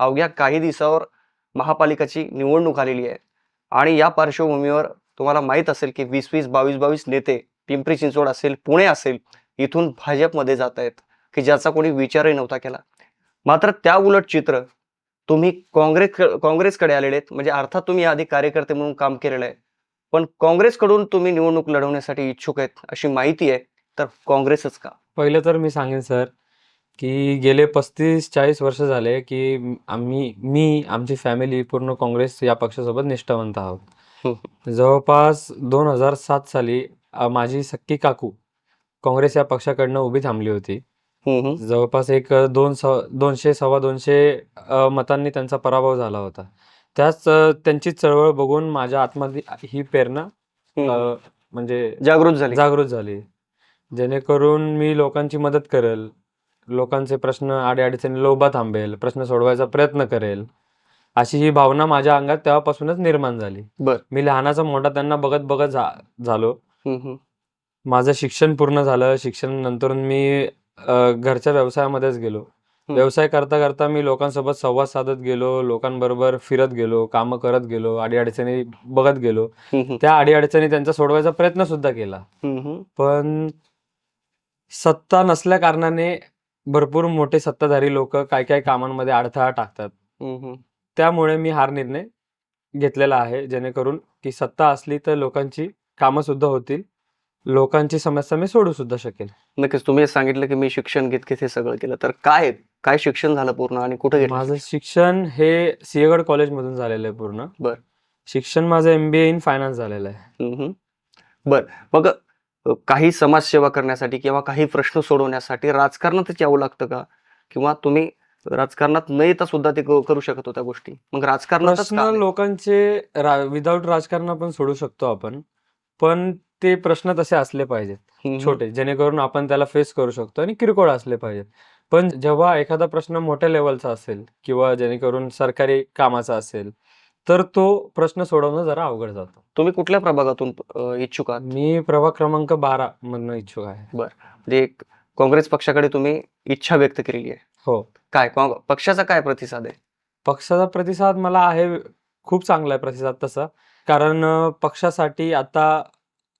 अवघ्या काही दिवसावर महापालिकाची निवडणूक आलेली आहे. आणि या पार्श्वभूमीवर तुम्हाला माहीत असेल की वीस वीस बावीस बावीस नेते पिंपरी चिंचवड असेल पुणे असेल इथून भाजपमध्ये जात आहेत की ज्याचा कोणी विचारही नव्हता केला. मात्र त्या उलट चित्र तुम्ही काँग्रेस काँग्रेसकडे आलेले आहेत म्हणजे अर्थात तुम्ही आधी कार्यकर्ते म्हणून काम केलेलं आहे. पण काँग्रेसकडून तुम्ही निवडणूक लढवण्यासाठी इच्छुक आहेत अशी माहिती आहे तर काँग्रेसच का? पहिलं तर मी सांगेन सर की गेले पस्तीस चाळीस वर्ष झाले की आम्ही मी आमची फॅमिली पूर्ण काँग्रेस या पक्षासोबत निष्ठावंत आहोत. जवळपास दोन हजार सात साली माझी सक्की काकू काँग्रेस या पक्षाकडनं उभी थांबली होती. जवळपास एक दोन स दोनशे सव्वा दोनशे मतांनी त्यांचा पराभव झाला होता. त्याच त्यांची चळवळ बघून माझ्या आतमध्ये ही प्रेरणा. म्हणजे जागृत झाले. जागृत झाली. जेणेकरून मी लोकांची मदत करेल लोकांचे प्रश्न अडीअडचणीला उभा थांबेल प्रश्न सोडवायचा प्रयत्न करेल अशी ही भावना माझ्या अंगात तेव्हापासूनच निर्माण झाली बर. मी लहानाचा मोठा त्यांना बघत बघत झा- झालो. माझं शिक्षण पूर्ण झालं शिक्षण नंतर मी अ, घरच्या व्यवसायामध्येच गेलो व्यवसाय करता करता मी लोकांसोबत संवाद साधत गेलो लोकांबरोबर फिरत गेलो कामं करत गेलो अडीअडचणी बघत गेलो. त्या अडीअडचणी त्यांचा सोडवायचा प्रयत्न सुद्धा केला. पण सत्ता नसल्या कारणाने भरपूर मोठे सत्ताधारी लोक काय काय कामांमध्ये अडथळा टाकतात. त्यामुळे मी हार निर्णय घेतलेला आहे जेणेकरून की सत्ता असली तर लोकांची कामं सुद्धा होतील लोकांची समस्या मी सोडू सुद्धा शकेल नक्कीच तुम्ही सांगितलं की मी शिक्षण घेत घेत हे सगळं केलं तर काय काय शिक्षण झालं पूर्ण आणि कुठे माझं शिक्षण हे सिंहगड कॉलेजमधून झालेलं आहे पूर्ण. बर. शिक्षण माझं एमबीए इन फायनान्स झालेलं आहे. बर. मग काही समाजसेवा करण्यासाठी किंवा काही प्रश्न सोडवण्यासाठी राजकारणातच यावं लागतं का? किंवा तुम्ही राजकारणात न येता सुद्धा ते करू शकत होत्या गोष्टी? मग आले? लोकांचे विदाऊट राजकारण आपण सोडू शकतो आपण पण ते प्रश्न तसे असले पाहिजेत छोटे जेणेकरून आपण त्याला फेस करू शकतो आणि किरकोळ असले पाहिजेत. पण जेव्हा एखादा प्रश्न मोठ्या लेवलचा असेल किंवा जेणेकरून सरकारी कामाचा असेल तर तो प्रश्न सोडवणं जरा अवघड जातो. तुम्ही कुठल्या प्रभागातून अ, इच्छुक आहात? मी प्रभाग क्रमांक बारा मधनं इच्छुक आहे. म्हणजे एक काँग्रेस पक्षाकडे तुम्ही इच्छा व्यक्त केलेली आहे. हो. काय? काँग- पक्षाचा काय प्रतिसाद आहे? पक्षाचा प्रतिसाद मला आहे खूप चांगला आहे प्रतिसाद तसा. कारण अ, पक्षासाठी आता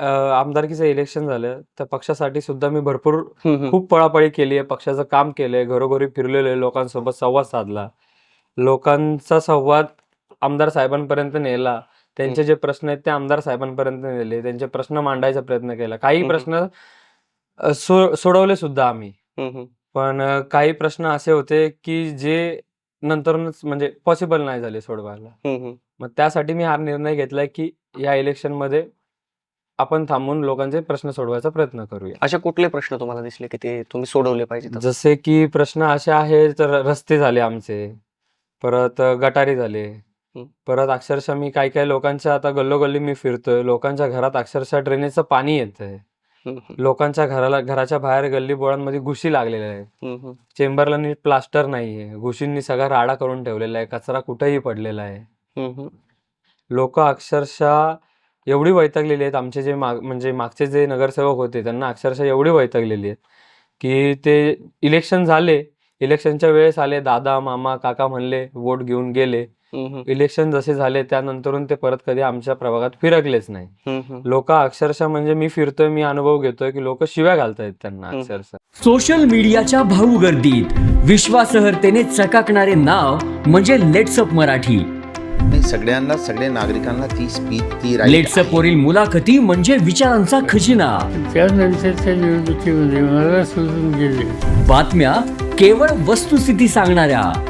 अ, आमदारकीचं इलेक्शन झालं तर पक्षासाठी सुद्धा मी भरपूर हम्म, हम्म. खूप पळापळी केली आहे. पक्षाचं काम केलंय घरोघरी फिरलेलो आहे लोकांसोबत संवाद साधला. लोकांचा संवाद आमदार साहेबांपर्यंत नेला त्यांचे जे प्रश्न आहेत ते आमदार साहेबांपर्यंत नेले त्यांचे प्रश्न मांडायचा प्रयत्न केला काही. प्रश्न सो- सोडवले सुद्धा आम्ही. पण काही प्रश्न असे होते की जे नंतरूनच म्हणजे पॉसिबल नाही झाले सोडवायला. मग त्यासाठी मी हा निर्णय घेतलाय की या इलेक्शनमध्ये आपण थांबून लोकांचे प्रश्न सोडवायचा प्रयत्न करूया असे कुठले प्रश्न तुम्हाला दिसले की ते तुम्ही सोडवले पाहिजेत असं? जसे की प्रश्न असे आहेत तर रस्ते झाले आमचे परत गटारी झाले. परत अक्षरशः मी काही काही लोकांच्या आता गल्लोगल्ली मी फिरतोय. लोकांच्या घरात अक्षरशः ड्रेनेजचं पाणी येतंय. हम्म, हम्म. लोकांच्या घराला घराच्या बाहेर गल्ली बोळांमध्ये घुशी लागलेल्या आहेत. चेंबरला नीट प्लास्टर नाहीये घुशींनी सगळा राडा करून ठेवलेला आहे. कचरा कुठेही पडलेला आहे. लोक अक्षरशः एवढी वैतागलेली आहेत. आमचे जे माग म्हणजे मागचे जे नगरसेवक होते त्यांना अक्षरशः एवढी वैतागलेली आहेत की ते इलेक्शन झाले. इलेक्शनच्या वेळेस आले दादा मामा काका म्हणले वोट घेऊन गेले. इलेक्शन जसे झाले त्यानंतरून ते परत कधी आमच्या प्रभागात फिरकलेच नाही. लोक अक्षरशः म्हणजे मी फिरतोय मी अनुभव घेतोय की लोक शिव्या घालतायत त्यांना. अक्षरशः. सोशल मीडियाच्या भाऊ गर्दीत विश्वासहर्तेने चकाकणारे नाव म्हणजे लेट्सअप मराठी. सगळ्यांना सगळ्या नागरिकांना ती स्पीच ती लेट्सअप वरील मुलाखती म्हणजे विचारांचा खजिना. त्यानंतरच्या निवडणुकीमध्ये मला सोडून गेले. बातम्या केवळ वस्तुस्थिती सांगणाऱ्या.